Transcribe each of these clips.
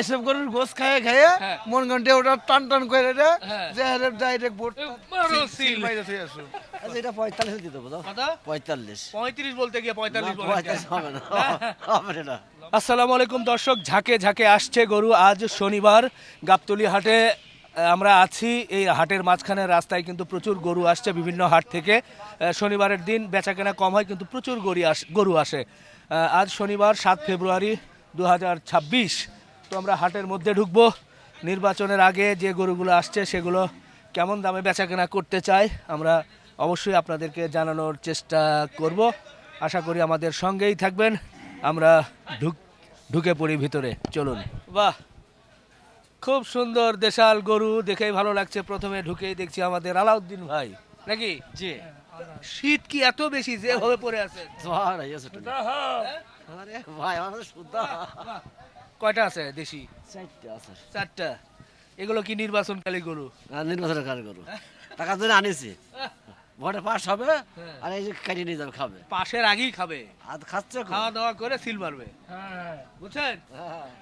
এইসব গরুর গোস খায় খায় হ্যাঁ। মন ঘন্টে ওটা টান টান করে রে হ্যাঁ। যে হারে ডাইরেক্ট সিল। বাইরে থেকে আসো আচ্ছা এটা পঁয়তাল্লিশ দিয়ে দেবো দাও। কত? পঁয়তাল্লিশ। পঁয়ত্রিশ বলতে গিয়ে পঁয়তাল্লিশ পঁয়তাল্লিশ হবে না। হ্যাঁ। হবে না। আসসালামু আলাইকুম দর্শক ঝাঁকে ঝাঁকে আসছে গরু। আজ শনিবার গাবতলি হাটে আমরা আছি। এই হাটের মাঝখানে রাস্তায় কিন্তু প্রচুর গরু আসছে বিভিন্ন হাট থেকে। শনিবারের দিন বেচাকেনা কম হয় কিন্তু প্রচুর গরু আস গরু আসে। আজ শনিবার সাত ফেব্রুয়ারি দু হাজার ছাব্বিশ। তো আমরা হাটের মধ্যে ঢুকবো। নির্বাচনের আগে যে গরুগুলো আসছে সেগুলো কেমন দামে বেচাকেনা করতে চাই আমরা অবশ্যই আপনাদেরকে জানানোর চেষ্টা করব। আশা করি আমাদের সঙ্গেই থাকবেন। আমরা ঢুক ঢুকে পড়ি ভিতরে। চলুন। বাহ! খুব সুন্দর দেশাল গরু দেখেই ভালো লাগছে। প্রথমে ঢুকেই দেখছি আমাদের আলাউদ্দিন ভাই। নাকি? জি। শীত কি এত বেশি যেভাবে পড়ে আছে। আরে ভাই আমার কয়টা আছে দেশি? চারটে আছে। চারটা। এগুলো কি নির্বাচনকালী গরু? আর নির্বাচনের কাজ করো টাকা জন্য আনিছি। ভোটে পাস হবে আর এই যে কাটিয়ে নিয়ে যাবে খাবে। পাশের আগেই খাবে। আর খাচ্ছে খাওয়া দাওয়া করে সিল মারবে। বুঝছেন?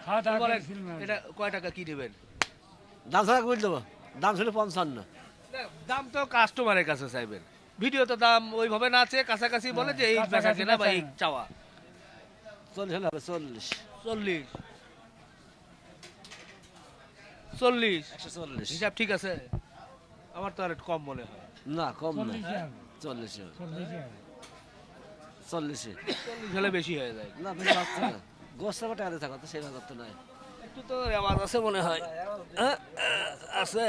হ্যাঁ। বলেন, এটা কয় টাকা কি নেবেন দাম ছাড়া বুঝ দেবো? দাম ছিল পঞ্চান্ন। দাম তো কাস্টমারের কাছে চাইবেন। ভিডিও তো দাম ওইভাবে না আছে কাছাকাছি বলে যে এই বেচা কেনা বা এই চাওয়া। চল্লিশ হলে হবে চল্লিশ। চল্লিশ। চল্লিশ। একশো চল্লিশ। হিসাব ঠিক আছে? আমার তো আর একটু কম মনে হয়। না কম না। চল্লিশে চল্লিশে চল্লিশ হলে বেশি হয়ে যায়। না বেশি পাচ্ছে না। গোস্ত আবার টাকা দিয়ে থাকো তো সেই ব্যাপার তো নাই একটু তো রেওয়াজ আছে মনে হয়। হ্যাঁ, আছে।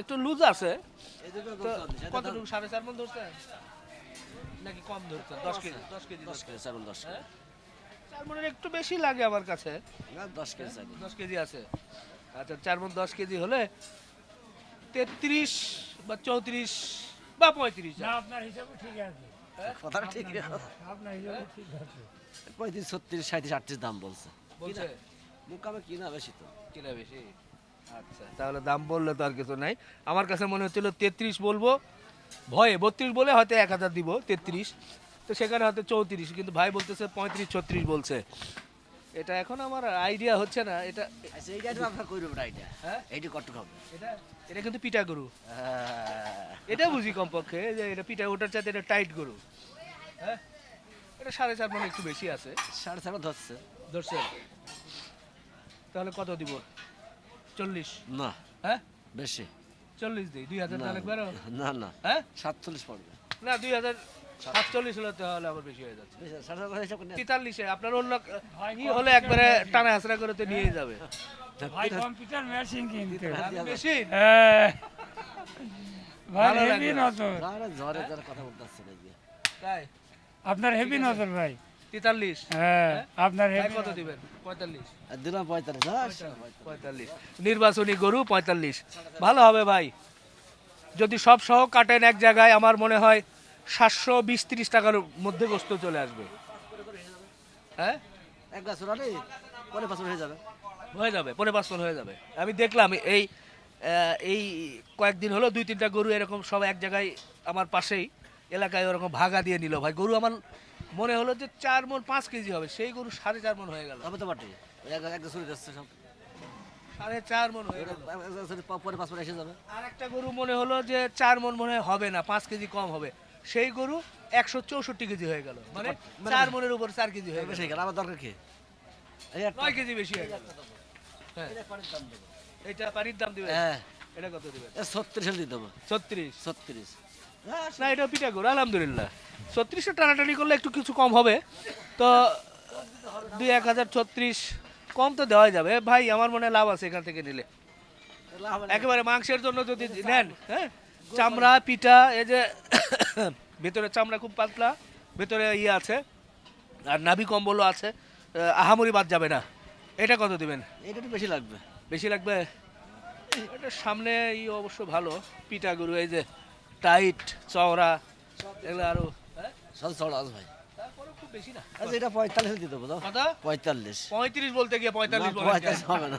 একটু লুজ আছে। কতটুকু? সাড়ে চার মন ধরছেন নাকি কম ধরছেন দশ কেজি। দশ কেজি। দশ। কেজি চারুন দশ কেজি। চার মনের একটু বেশি লাগে আমার কাছে। না দশ কেজি দশ কেজি আছে। আচ্ছা চার মন দশ কেজি হলে তেত্রিশ বা চৌত্রিশ বা পঁয়ত্রিশ আপনার হিসাবে ঠিক আছে। ঠিক আপনার হিসাবে ঠিক আছে। পঁয়ত্রিশ ছত্রিশ সাঁত্রিশ আটত্রিশ দাম বলছে। বলছে? মুকামে কিনা বেশি তো? কিনা বেশি? আচ্ছা। তাহলে দাম বললে তো আর কিছু নাই। আমার কাছে মনে হচ্ছিল তেত্রিশ বলব। ভয়ে বত্রিশ বলে হয়তো এক হাজার দিব তেত্রিশ। তো সেখানে হয়তো চৌত্রিশ কিন্তু ভাই বলতেছে পঁয়ত্রিশ ছত্রিশ বলছে। এটা এখন আমার আইডিয়া হচ্ছে না এটা আচ্ছা এইটা একটু আপনার কই রুবেন আইডিয়া হ্যাঁ? এইটি কত হবে এটা এটা কিন্তু পিটা গরু। এটা বুঝি কমপক্ষে যে এটা পিটা ওটার চাইতে এটা টাইট গরু। হ্যাঁ? এটা সাড়ে চার মানে একটু বেশি আছে। সাড়ে চার ধরছে। ধরছে। তাহলে কত দিব? চল্লিশ। না। হ্যাঁ? বেশি। চল্লিশ দিই দুই হাজার না টাকা না না। হ্যাঁ? সাতচল্লিশ পড়বে। না দুই হাজার সাতচল্লিশ হলে তাহলে আবার বেশি হয়ে যাচ্ছে। তেতাল্লিশে আপনার অন্য ই হলে একবারে টানা হাসরা করে তো নিয়ে যাবে। ভাই কম্পিউটার মেশিন কিনতে। বেশি হ্যাঁ। ভাই হেভি নজর। ঝড়ে ঝড়ে কথা বলতে আসছে না যে। তাই আপনার হেভি নজর ভাই। তেতাল্লিশ। হ্যাঁ আপনার হেভি কত দিবেন? পঁয়তাল্লিশ। আর দিলাম পঁয়তাল্লিশ। হ্যাঁ পঁয়তাল্লিশ। নির্বাচনী গরু পঁয়তাল্লিশ। ভালো হবে ভাই। যদি সব সহ কাটেন এক জায়গায় আমার মনে হয় সাতশো বিশ তিরিশ টাকার মধ্যে গোস্ত চলে আসবে। হ্যাঁ? এক গাছ ওরালে পরে পাঁচ হয়ে যাবে। হয়ে যাবে পরে পাঁচ হয়ে যাবে। আমি দেখলাম এই এই কয়েকদিন হলো দুই তিনটা গরু এরকম সব এক জায়গায় আমার পাশেই এলাকায় ওরকম ভাগা দিয়ে নিল। ভাই গরু আমার মনে হলো যে চার মন পাঁচ কেজি হবে। সেই গরু সাড়ে চার মন হয়ে গেল। তবে তো বাটি সব। সাড়ে চার মন হয়ে গেল। পরে পাঁচ এসে যাবে। আর একটা গরু মনে হলো যে চার মন মনে হয় হবে না পাঁচ কেজি কম হবে। সেই গরু একশো চৌষট্টি কেজি হয়ে গেল। মানে চার মনের উপর চার কেজি হয়ে গেল বেশি গেল। আমার দরকার কি? নয় কেজি বেশি হয়ে গেল। হ্যাঁ। এটা পানির দাম দিবে। হ্যাঁ। এটা কত দিবে ছত্রিশ দিয়ে দেবো। ছত্রিশ? ছত্রিশ। না এটা পিঠা গরু আলহামদুলিল্লাহ। ছত্রিশে টানাটানি করলে একটু কিছু কম হবে। তো দুই এক হাজার ছত্রিশ কম তো দেওয়া যাবে। ভাই আমার মনে লাভ আছে এখান থেকে নিলে। একেবারে মাংসের জন্য যদি নেন হ্যাঁ? চামড়া পিঠা এই যে ভেতরে চামড়া খুব পাতলা ভেতরে ইয়ে আছে আর নাভি কম্বলও আছে আহ, আহামরি বাদ যাবে না। এটা কত দিবেন? এটা একটু বেশি লাগবে। বেশি লাগবে? এটা সামনে ই অবশ্য ভালো পিঠা গরু এই যে টাইট চওড়া এগুলো আরও হ্যাঁ? সব চড়া আছে ভাই। তারপরেও খুব বেশি না। আচ্ছা এটা পঁয়তাল্লিশ দিয়ে দেবো কত? পঁয়তাল্লিশ। পঁয়ত্রিশ বলতে গিয়ে পঁয়তাল্লিশ বলেন পঁয়তাল্লিশ হবে না।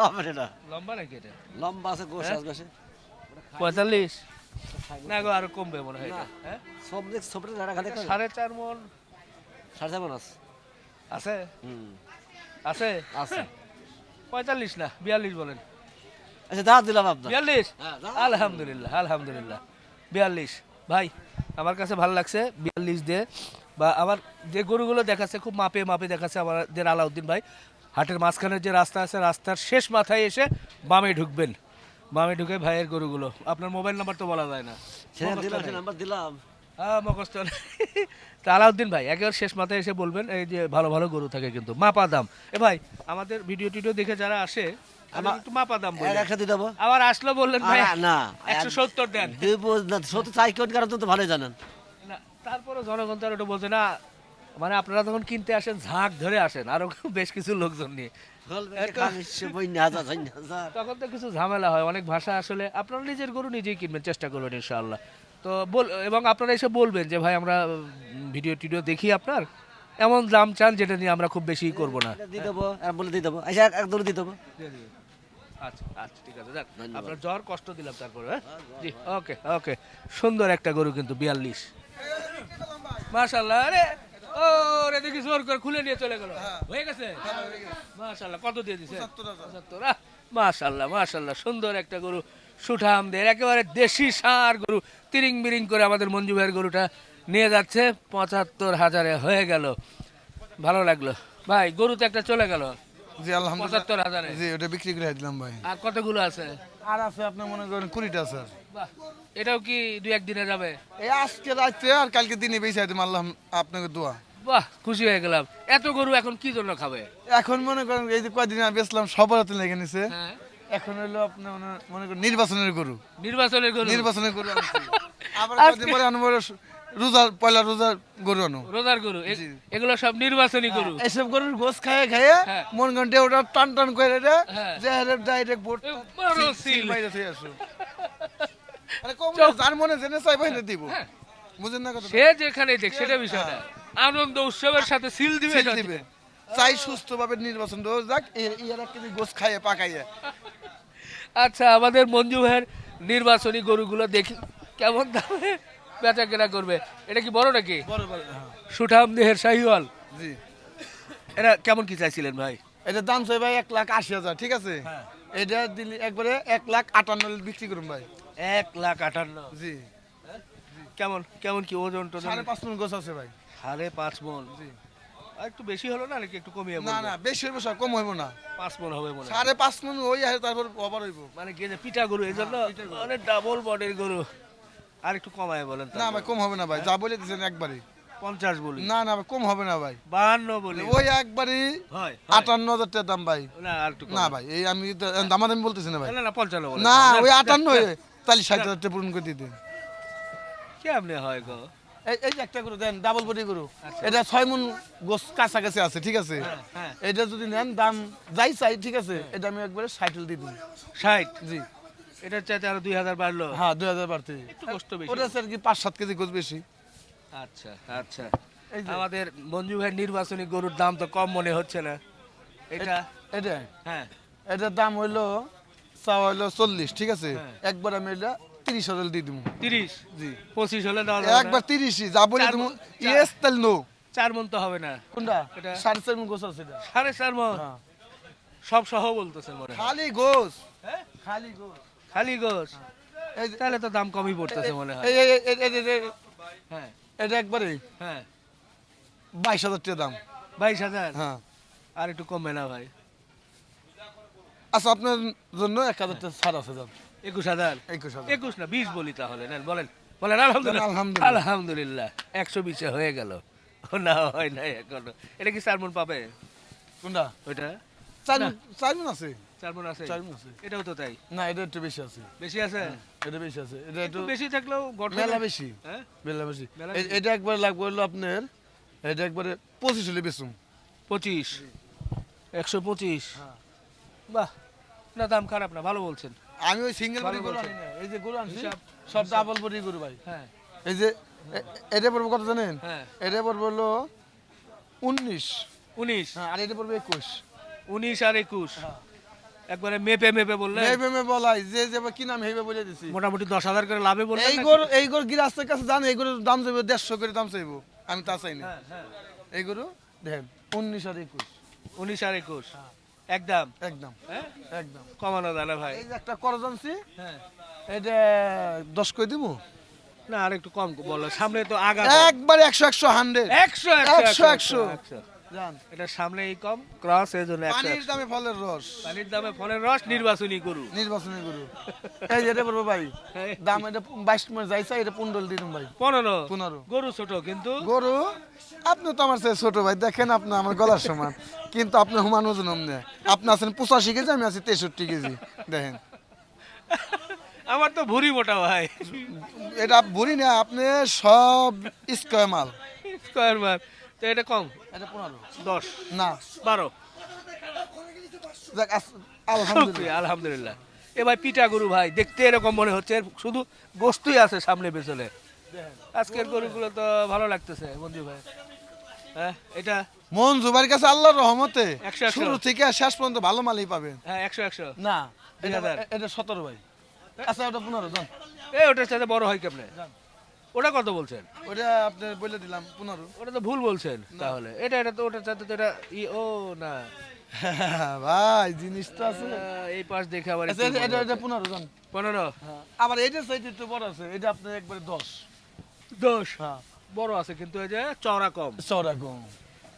হবে না। লম্বা নাকি এটা? লম্বা আছে গোস আছে পঁয়তাল্লিশ? না গো আরও কমবে মনে হয় হ্যাঁ? সব দিক সবটা জায়গা খালি সাড়ে চার মন। সাড়ে চার মান আছে। আছে? আছে? আছে। পঁয়তাল্লিশ না বিয়াল্লিশ বলেন। আচ্ছা দাঁত দিলাম আপনার। বিয়াল্লিশ? হ্যাঁ, আলহামদুলিল্লাহ আলহামদুলিল্লাহ। বিয়াল্লিশ। ভাই আমার কাছে ভালো লাগছে বিয়াল্লিশ দিয়ে। বা আমার যে গরুগুলো দেখাচ্ছে খুব মাপে মাপে দেখাচ্ছে আমাদের আলাউদ্দিন ভাই। হাটের মাঝখানের যে রাস্তা আছে রাস্তার শেষ মাথায় এসে বামে ঢুকবেন। বামে ঢুকে ভাইয়ের গরুগুলো। আপনার মোবাইল নাম্বার তো বলা যায় না। দিলাম নাম্বার দিলাম। হ্যাঁ নেই। তা আলাউদ্দিন ভাই একেবারে শেষ মাথায় এসে বলবেন এই যে ভালো ভালো গরু থাকে কিন্তু। মাপা দাম। এ ভাই আমাদের ভিডিও টিডিও দেখে যারা আসে একটু মাপা দাম একসাথে দেবো। আবার আসলো বললেন ভাই না একশো সত্তর দেন। দেব চাই কোন কারণ তো ভালোই জানেন। না তারপরে জনগণ তো আর ওটা বলছে না। মানে আপনারা যখন কিনতে আসেন ঝাঁক ধরে আসেন। আরও বেশ কিছু লোকজন নিয়ে। তখন তো কিছু ঝামেলা হয় অনেক ভাষা আসলে আপনারা নিজের গরু নিজেই কিনবেন চেষ্টা করবেন ইনশাআল্লাহ। তো বল এবং আপনারা এসে বলবেন যে ভাই আমরা ভিডিও টিডিও দেখি আপনার। এমন দাম চান যেটা নিয়ে আমরা খুব বেশি করব না। দিয়ে দেবো আর বলে দিয়ে দেবো। আচ্ছা এক দৌড় দিয়ে দেবো। আচ্ছা আচ্ছা ঠিক আছে যাক। আপনার জ্বর কষ্ট দিলাম তারপরে হ্যাঁ? জি ওকে ওকে। সুন্দর একটা গরু কিন্তু বিয়াল্লিশ। মাশাল্লাহ আরে! ও রে দেখি জোর করে খুলে নিয়ে চলে গেল। হয়ে। গেছে? মাশাল্লাহ কত দিয়ে দিছে? পঁচাত্তর মাশাল্লাহ মাশাল্লাহ সুন্দর একটা গরু সুঠামদের একেবারে দেশি সার গরু তিরিং বিরিং করে আমাদের মঞ্জু ভাইয়ের গরুটা নিয়ে যাচ্ছে পঁচাত্তর হাজারে হয়ে গেল। ভালো লাগল। ভাই গরু তো একটা চলে গেল। জি আলহামদুলিল্লাহ। পঁচাত্তর হাজারে। জি ওটা বিক্রি করে দিলাম ভাই। আর কতগুলো আছে? আর আছে আপনার মনে করেন কুড়িটা স্যার বাহ এটাও কি দু একদিনে যাবে? এই আজকে রাত্রে আর কালকে দিনে বেশি দিলাম আল্লাহ আপনাকে দোয়া। বাহ খুশি হয়ে গেলাম। এত গরু এখন কি জন্য খাবে? এখন মনে করেন এই যে কয়দিন সবার হাতে লেগে নিছে। হ্যাঁ। এখন হলো আপনার মনে- করেন নির্বাচনের গরু। নির্বাচনের গরু। নির্বাচনের গরু আবার কয়দিন পরে আনব রোজার পয়লা রোজার গরু আনো রোজার গরু। এগুলো সব নির্বাচনী গরু। এইসব গরুর গোস খায় খায় হ্যাঁ। মন ঘন্টে ওটা টান টান করে রে হ্যাঁ। যে ডাইরেক্ট বোর্ড বড় সিল। থেকে আসো। আরে কম না, মনে জেনে চাই বাইরে দিব। হ্যাঁ। বুঝেন না কথা। সে যেখানে দেখ সেটা বিষয় না। আনন্দ উৎসবের সাথে সিল দিবে দিবে। চাই সুস্থভাবে নির্বাচন যাক এর- এর এক গোস খাইয়ে পাকাইয়ে। আচ্ছা আমাদের মঞ্জু ভাইয়ের নির্বাচনী গরুগুলো দেখি কেমন দামে বেচা কেনা করবে। এটা কি বড় নাকি? হ্যাঁ। সুঠাম দেহের শাহিওয়াল। জি। এটা কেমন কি চাইছিলেন ভাই? এটা দাম চাই ভাই এক লাখ আশি হাজার ঠিক আছে? হ্যাঁ। এটা দিলি একবারে এক লাখ আটান্ন বিক্রি করুন ভাই। এক লাখ আটান্ন। জি। কেমন কেমন কি ওজন টোজন সাড়ে পাঁচ মন গোছ আছে ভাই। সাড়ে পাঁচ মন জি। আর একটু বেশি হলো না নাকি একটু কমিয়ে না না বেশি হইব স্যার কম হইব না। পাঁচ মন হবে মনে হয়। সাড়ে পাঁচ মন ওই আছে তারপর ওভার হইব। মানে গেজে পিঠা গরু এই জন্য অনেক ডাবল বডির গরু। আর একটু কমায় বলেন না ভাই কম হবে না ভাই যা বলে দিচ্ছেন একবারে। পঞ্চাশ বলি। না না ভাই কম হবে না ভাই। বাহান্ন বলি। ওই একবারে হয় আটান্ন হাজার টাকা দাম ভাই। না আর একটু না ভাই এই আমি তো- দামাদামি বলতেছি না ভাই। না না পঞ্চান্ন না ওই আটান্ন তাহলে ষাট হাজার টাকা পূরণ করে দিতে কেমনে হয় গো? এই যে একটা গরু দেন ডাবল বডি গরু। এটা ছয় মন গোস কাছাকাছি আছে ঠিক আছে? হ্যাঁ। এটা যদি নেন দাম যাই চাই ঠিক আছে? এটা আমি একবারে দিয়ে দিই ষাট? জি। এটার চাইতে আরও দুই হাজার বাড়লো? হ্যাঁ দুই হাজার বাড়তে। একটু কষ্ট বেশি। ওটা স্যার কি পাঁচ সাত কেজি গোস বেশি? আচ্ছা আচ্ছা। আমাদের মঞ্জু ভাই নির্বাচনী গরুর দাম তো কম মনে হচ্ছে না। এটা? এটা? হ্যাঁ। এটার দাম হইল চাওয়া হইল চল্লিশ ঠিক আছে? হ্যাঁ। একবার আমি এটা তিরিশ হাজার দিয়ে দিব তিরিশ? জি। পঁচিশ হলে দেওয়া যাবে না? একবার তিরিশই যা বলে চার তুমি মণ- চার- ইয়েস নো চার মন তো হবে না। কোনটা? এটা- সাড়ে চার মন গোস আছে এটা। সাড়ে চার মন? হ্যাঁ। সব সহ বলতেছেন মনে হয়। খালি গোস। হ্যাঁ? খালি গোস। খালি গোস? এই যে- তাহলে তো দাম কমই পড়তেছে মনে হয়। এই- এই- এই- এই- এই- এই- হ্যাঁ। এটা একবারে হ্যাঁ। বাইশ হাজার টাকা দাম। বাইশ হাজার? হ্যাঁ। আর একটু কমবে না ভাই। আচ্ছা আপনার জন্য এক হাজার টাকা ছাড় আছে দাম। একুশ হাজার। একুশ হাজার। একুশ না বিশ বলি তাহলে নেন বলেন। বলেন আলহামদুলিল্লাহ। আলহামদুলিল্লাহ। একশো বিশে হয়ে গেল। না হয় নাই এখনও। এটা কি চার মন পাবে? কোনটা? ওইটা? চার মন আছে। চার মন আছে? চার মন আছে। এটাও তো তাই। না এটা একটু বেশি আছে। বেশি আছে? এটা বেশি আছে। এটা একটু একটু বেশি থাকলেও গঠন মেলা বেশি। হ্যাঁ? মেলা বেশি। এটা একবার লাগবে হলো আপনার এটা একবারে পঁচিশ হলে পঁচিশ। একশো পঁচিশ। হ্যাঁ। বাহ না দাম খারাপ না ভালো বলছেন। আমি ওই সিঙ্গেল বডি গরু আনি না এই যে গরু আনছি সব ডাবল বডি গরু ভাই। হ্যাঁ। এই যে এটা পড়বে কত জানেন? হ্যাঁ। এটা পড়বে হলো উনিশ। উনিশ। হ্যাঁ আর এটা পড়বে একুশ। উনিশ আর একুশ। একবারে মেপে মেপে বললে এই মেমে বলাই যে যে কি নাম হেবে বলে দিছি। মোটামুটি দশ হাজার করে লাভে বললেন এই? গরু এই গরু গিরাস্তের কাছে জান এই গরুর দাম চাইব দেড়শো করে দাম চাইব। আমি তা চাই না। হ্যাঁ হ্যাঁ। এই গরু দেখেন উনিশ আর একুশ। উনিশ আর একুশ। একদম। একদম। হ্যাঁ? একদম। কমানো যায় না ভাই। এই যে একটা করজনছি হ্যাঁ। এটা দশ কই দিব না আর একটু কম বলো সামনে তো আগা একবারে একশো একশো হান্ড্রেড একশো একশো, একশো। জান। এটা সামনে এই কম। ক্রস এই জন্য পানির দামে ফলের রস। পানির দামে ফলের রস নির্বাচনী গরু। নির্বাচনী গরু। এই যে এটা বলব ভাই হ্যাঁ। দাম এটা বাইশ মাস যাইছে এটা পনেরো দিন ভাই। পনেরো। পনেরো। গরু ছোট কিন্তু গরু? আপনি তো আমার ছোট ভাই দেখেন আপনি আমার গলার সমান। কিন্তু আপনি হুমান ওজন আপনি আছেন পঁচাশি কেজি আমি আছি তেষট্টি কেজি। দেখেন। আমার তো ভুরি মোটা ভাই। এটা ভুরি না আপনি সব স্কোয়ার মাল। স্কোয়ার মার তো এটা কম? এটা পনেরো। দশ? না। বারো? আলহামদুলিল্লাহ। এ ভাই পিটা গরু ভাই দেখতে এরকম মনে হচ্ছে শুধু গোস্তই আছে সামনে পেছনে। আজকের গরুগুলো তো ভালো লাগতেছে মঞ্জু ভাই। হ্যাঁ এটা? মন জুবার কাছে আল্লাহর রহমতে। শুরু থেকে শেষ পর্যন্ত ভালো মালই পাবেন। হ্যাঁ একশো একশো। না এটা সতেরো ভাই। আচ্ছা ওটা পনেরো ওটার সাথে বড় হয় কেমনে? ওটা কত বলছেন? ওটা আপনি বলে দিলাম পনেরো। ওটা তো ভুল বলছেন তাহলে। এটা এটা তো ওটার সাথে তো এটা ই ও না। ভাই জিনিসটা আছে। এই পাশ দেখে আবার আচ্ছা, এটা- এটা এটা। পনেরো যান পনেরো? আবার এইটা সাইড একটু বড় আছে এটা আপনার একবারে দশ। দশ? হ্যাঁ। বড় আছে কিন্তু এই যে চওড়া কম। চওড়া কম।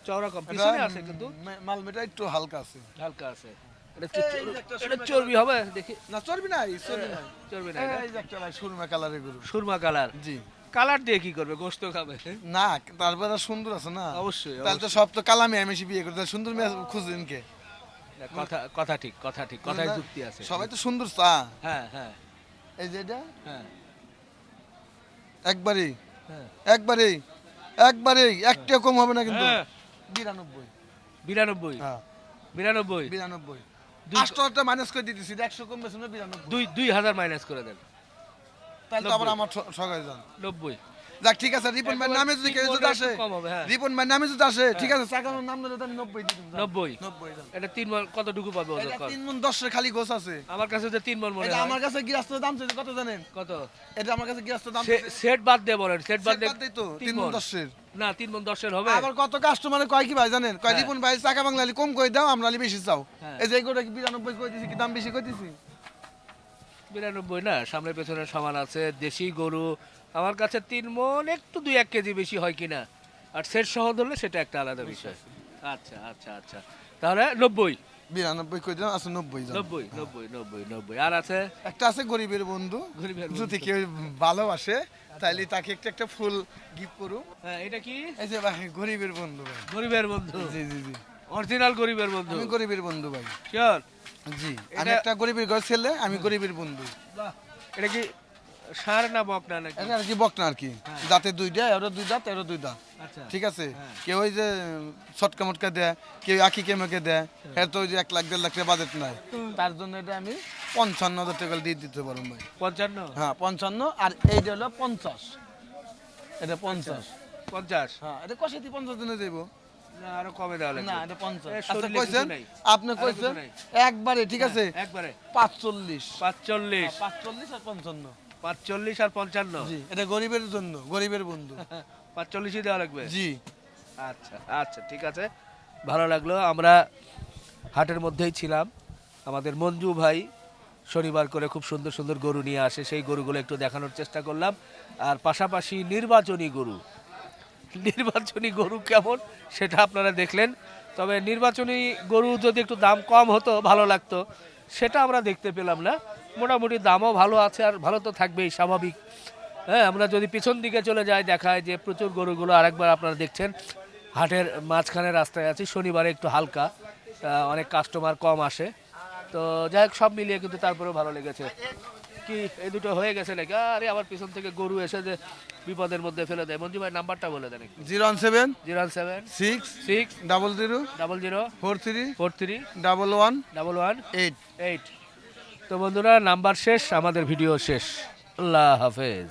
চওড়া কম। পিছনে আছে কিন্তু। মালমেটা একটু হালকা আছে। হালকা আছে। এটা চর্বি- হবে? দেখি। না চর্বি নাই চর্বি নাই। চর্বি নাই এই যে একটা সুরমা কালারের গরু। সুরমা কালার। জি। কালার দিয়ে কি করবে? গোস্ত খাবে? না তারপরে সুন্দর আছে না। অবশ্যই, তাহলে তো সব তো বিয়ে করতে সুন্দর মেয়ে খুঁজছেন কে? কথা কথা ঠিক কথা ঠিক কথায় যুক্তি আছে। সবাই তো সুন্দর চা হ্যাঁ হ্যাঁ। এই যে এটা? হ্যাঁ। একবারেই? হ্যাঁ। একবারেই? একবারেই? একটা কম হবে না কিন্তু? হ্যাঁ। বিরানব্বই। বিরানব্বই? হ্যাঁ। বিরানব্বই? বিরানব্বই। আষ্টটা মাইনাস করে দিতেছি একশো কম বেশি বিরানব্বই। দুই দুই হাজার মাইনাস করে দেন। তাহলে তো আবার আমার যান নব্বই। যাক ঠিক আছে রিপন ভাই নামে যদি কেউ যদি আসে হ্যাঁ। রিপন ভাই নামে যদি আসে ঠিক আছে চাকানোর নাম আমি নব্বই নব্বই। নব্বই এটা তিন মন কতটুকু পাবে? তিন মন দশের খালি গোছ আছে। আমার কাছে যে তিন মন মনে আমার কাছে গৃহস্থ দাম চাইছে কত জানেন? কত? এটা আমার কাছে গৃহস্থ দাম সেট বাদ দিয়ে বলেন সেট বাদ দিয়ে তো, তিন মণ। দশের। না তিন মন দশের হবে। আবার কত কাস্টমারে কয় কি ভাই জানেন? কয় হ্যাঁ। রিপন ভাই চাকা বাংলালি কম কই দাও আমরা বেশি চাও। হ্যাঁ। এই যে এগুলো কি বিরানব্বই কই দিছি কি দাম বেশি কই দিছি? বিরানব্বই না সামনে পেছনে সমান আছে দেশি গরু। আমার কাছে তিন মন একটু দুই এক কেজি বেশি হয় কিনা। আর সেট সহ ধরলে সেটা একটা আলাদা বিষয়। আচ্ছা আচ্ছা আচ্ছা। তাহলে নব্বই। বিরানব্বই কই দিলাম? আছে নব্বই নব্বই নব্বই নব্বই নব্বই। আর আছে? একটা আছে গরিবের বন্ধু। গরিবের যদি কেউ ভালোবাসে তাইলে তাকে একটা একটা ফুল গিফট করুম। হ্যাঁ এটা কি? এই যে ভাই গরিবের বন্ধু ভাই। গরিবের বন্ধু। জি জি জি। অরিজিনাল গরিবের বন্ধু। আমি গরিবের বন্ধু ভাই। শিওর? জি আমি একটা গরিবের ঘর ছেলে আমি গরিবের বন্ধু। এটা কি সার না বক না নাকি? এটা আর কি বক না আর কি। দাঁতে দুইটা এরও দুই দাঁত এরও দুই দাঁত। আচ্ছা। ঠিক আছে? কেউ ওই যে ছটকা মটকা দেয় কেউ আঁকি কেমকে দেয় এর তো ওই যে এক লাখ দেড় লাখ টাকা বাজেট নাই। তার জন্য এটা আমি পঞ্চান্ন হাজার টাকা দিয়ে দিতে পারব ভাই। পঞ্চান্ন? হ্যাঁ পঞ্চান্ন আর এইটা হলো পঞ্চাশ। এটা পঞ্চাশ। পঞ্চাশ। হ্যাঁ এটা কষাইতে পঞ্চাশ দিনে দেবো আরও কমে দেওয়া লাগবে। না এটা পঞ্চাশ। এ, আচ্ছা কইছেন? আপনি কইছেন? একবারে ঠিক আছে? একবারে। পাঁচচল্লিশ। পাঁচচল্লিশ। পাঁচচল্লিশ আর পঞ্চান্ন। পাঁচচল্লিশ আর পঞ্চান্ন। জি এটা গরিবের জন্য গরিবের বন্ধু। পাঁচচল্লিশই দেওয়া লাগবে? জি। আচ্ছা আচ্ছা ঠিক আছে। ভালো লাগল আমরা হাটের মধ্যেই ছিলাম। আমাদের মঞ্জু ভাই শনিবার করে খুব সুন্দর সুন্দর গরু নিয়ে আসে। সেই গরুগুলো একটু দেখানোর চেষ্টা করলাম। আর পাশাপাশি নির্বাচনী গরু। নির্বাচনী গরু কেমন সেটা আপনারা দেখলেন। তবে নির্বাচনী গরু যদি একটু দাম কম হতো, ভালো লাগতো, সেটা আমরা দেখতে পেলাম না। মোটামুটি দামও ভালো আছে আর ভালো তো থাকবেই, স্বাভাবিক। হ্যাঁ আমরা যদি পিছন দিকে চলে যাই, দেখায় যে প্রচুর গরুগুলো আরেকবার আপনারা দেখছেন। হাটের মাঝখানে রাস্তায় আছি, শনিবারে একটু হালকা অনেক কাস্টমার কম আসে। তো যাই হোক, সব মিলিয়ে কিন্তু তারপরেও ভালো লেগেছে। কি এই দুটো হয়ে গেছে নাকি? আরে আবার পিছন থেকে গরু এসে যে বিপদের মধ্যে ফেলে দেয়। মঞ্জু ভাই নাম্বারটা বলে দেন zero one seven zero one seven six six double zero double zero four three four three double one double one eight. Eight. তো বন্ধুরা নাম্বার শেষ আমাদের ভিডিও শেষ। আল্লাহ হাফেজ।